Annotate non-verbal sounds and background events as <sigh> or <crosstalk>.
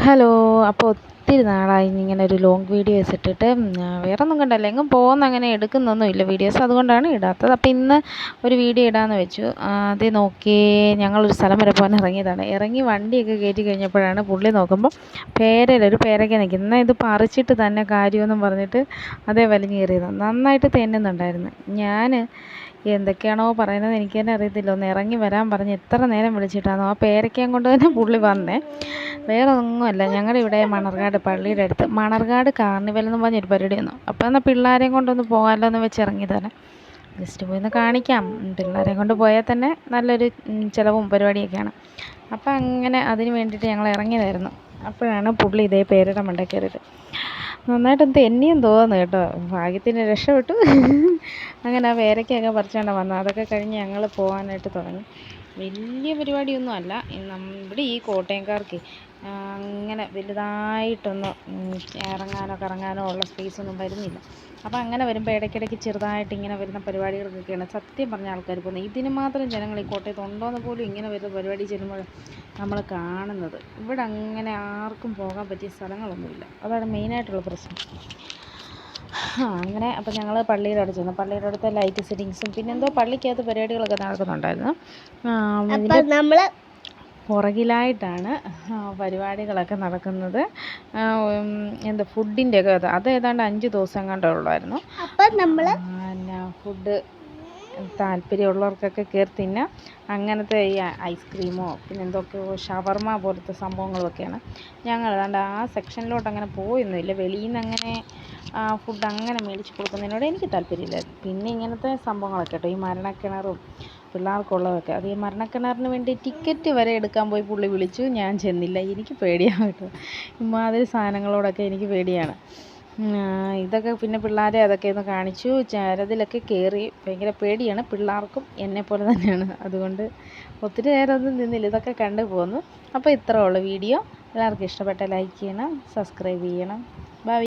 Hello അപ്പോൾ ഒത്തിരി നാളായി ഇങ്ങനെ ഒരു ലോങ് വീഡിയോസ് ഇട്ടിട്ട്. വേറെ ഒന്നും കണ്ടല്ല. എങ്ങും പോകുന്ന അങ്ങനെ എടുക്കുന്നൊന്നുമില്ല. വീഡിയോസ് അതുകൊണ്ടാണ് ഇടാത്തത്. അപ്പോൾ ഇന്ന് ഒരു വീഡിയോ ഇടാമെന്ന് വെച്ചു. അത് നോക്കി ഞങ്ങളൊരു സ്ഥലം വരെ പോകാൻ ഇറങ്ങിയതാണ്. ഇറങ്ങി വണ്ടിയൊക്കെ കയറ്റി കഴിഞ്ഞപ്പോഴാണ് പുള്ളി നോക്കുമ്പോൾ പേരയിൽ ഒരു പേരയ്ക്ക നിൽക്കുന്നത്. എന്നാൽ ഇത് പറിച്ചിട്ട് തന്നെ കാര്യമെന്നും പറഞ്ഞിട്ട് അതേ വലിഞ്ഞ് കയറിയത് നന്നായിട്ട് തെന്നുന്നുണ്ടായിരുന്നു. ഞാൻ എന്തൊക്കെയാണോ പറയുന്നത് എനിക്ക് തന്നെ അറിയത്തില്ല. ഒന്ന് ഇറങ്ങി വരാൻ പറഞ്ഞ് എത്ര നേരം വിളിച്ചിട്ടാണോ ആ പേരയ്ക്കയും കൊണ്ട് തന്നെ പുള്ളി വന്നേ. വേറെ ഒന്നുമല്ല ഞങ്ങളുടെ ഇവിടെ മണർകാട് പള്ളിയുടെ അടുത്ത് മണർകാട് കാർണിവൽ എന്ന് പറഞ്ഞൊരു പരിപാടി വന്നു. അപ്പോൾ എന്നാൽ പിള്ളേരെയും കൊണ്ടൊന്ന് പോകാമല്ലോ എന്ന് വെച്ച് ഇറങ്ങിയതാണ്. ജസ്റ്റ് പോയി ഒന്ന് കാണിക്കാം. പിള്ളേരെയും കൊണ്ട് പോയാൽ തന്നെ നല്ലൊരു ചിലവും പരിപാടിയൊക്കെയാണ്. അപ്പോൾ അങ്ങനെ അതിന് വേണ്ടിയിട്ട് ഞങ്ങൾ ഇറങ്ങിയതായിരുന്നു. അപ്പോഴാണ് പുള്ളി ഇതേ പേരുടെ ഉണ്ടാക്കിയത് നന്നായിട്ട് തെന്നിയും തോന്നുന്നു കേട്ടോ. ഭാഗ്യത്തിന് രക്ഷപ്പെട്ടു. <laughs> അങ്ങനെ ആ പേരയ്ക്കൊക്കെ പറിച്ചുകൊണ്ട് വന്നു. അതൊക്കെ കഴിഞ്ഞ് ഞങ്ങൾ പോകാനായിട്ട് തുടങ്ങി. വലിയ പരിപാടിയൊന്നും അല്ല. ഇവിടെ ഈ കോട്ടയംകാർക്ക് അങ്ങനെ വലുതായിട്ടൊന്നും ഇറങ്ങാനോ കറങ്ങാനോ ഉള്ള സ്പേസൊന്നും വരുന്നില്ല. അപ്പോൾ അങ്ങനെ വരുമ്പോൾ ഇടയ്ക്കിടയ്ക്ക് ചെറുതായിട്ട് ഇങ്ങനെ വരുന്ന പരിപാടികൾക്കൊക്കെയാണ് സത്യം പറഞ്ഞ ആൾക്കാർ പോകുന്നത്. ഇതിന് മാത്രം ജനങ്ങൾ ഈ കോട്ടയത്ത് ഉണ്ടോയെന്ന് പോലും ഇങ്ങനെ വരുന്ന പരിപാടി ചെല്ലുമ്പോൾ നമ്മൾ കാണുന്നത്. ഇവിടെ അങ്ങനെ ആർക്കും പോകാൻ പറ്റിയ സ്ഥലങ്ങളൊന്നുമില്ല. അതാണ് മെയിനായിട്ടുള്ള പ്രശ്നം. അങ്ങനെ അപ്പോൾ ഞങ്ങൾ പള്ളിയുടെ അടുത്ത് ചെന്നു. പള്ളിയുടെ അടുത്ത് ലൈറ്റ് സെറ്റിങ്സും പിന്നെ എന്തോ പള്ളിക്കകത്ത് പരിപാടികളൊക്കെ നടക്കുന്നുണ്ടായിരുന്നു. നമ്മൾ പുറകിലായിട്ടാണ് പരിപാടികളൊക്കെ നടക്കുന്നത്. എന്താ ഫുഡിന്റെ ഒക്കെ അത് ഏതാണ്ട് അഞ്ച് ദിവസം കണ്ടേ ഉള്ളായിരുന്നു. അപ്പം നമ്മൾ പിന്നെ ഫുഡ് താല്പര്യമുള്ളവർക്കൊക്കെ കയറി തിന്നാം. അങ്ങനത്തെ ഈ ഐസ്ക്രീമോ പിന്നെ എന്തൊക്കെയോ ഷവർമ പോലത്തെ സംഭവങ്ങളൊക്കെയാണ്. ഞങ്ങൾ ഏതാണ്ട് ആ സെക്ഷനിലോട്ട് അങ്ങനെ പോയൊന്നുമില്ല. വെളിയിൽ നിന്ന് അങ്ങനെ ഫുഡ് അങ്ങനെ മേടിച്ച് കൊടുക്കുന്നതിനോട് എനിക്ക് താല്പര്യമില്ല. പിന്നെ ഇങ്ങനത്തെ സംഭവങ്ങളൊക്കെ കേട്ടോ. ഈ മരണക്കിണറും പിള്ളേർക്കുള്ളതൊക്കെ. അത് ഈ മരണക്കിണറിന് വേണ്ടി ടിക്കറ്റ് വരെ എടുക്കാൻ പോയി പുള്ളി വിളിച്ചു. ഞാൻ ചെന്നില്ല. എനിക്ക് പേടിയാണ് കേട്ടോ. ഇമാതിരി സാധനങ്ങളോടൊക്കെ എനിക്ക് പേടിയാണ്. ഇതൊക്കെ പിന്നെ പിള്ളേരെ അതൊക്കെ ഒന്ന് കാണിച്ചു. ചരതിലൊക്കെ കയറി ഭയങ്കര പേടിയാണ്. പിള്ളേർക്കും പോലെ തന്നെയാണ്. അതുകൊണ്ട് ഒത്തിരി നേരമൊന്നും നിന്നില്ല. ഇതൊക്കെ കണ്ടു പോന്നു. അപ്പോൾ ഇത്രേ ഉള്ളൂ വീഡിയോ. എല്ലാവർക്കും ഇഷ്ടപ്പെട്ട ലൈക്ക് ചെയ്യണം സബ്സ്ക്രൈബ് ചെയ്യണം. ബൈ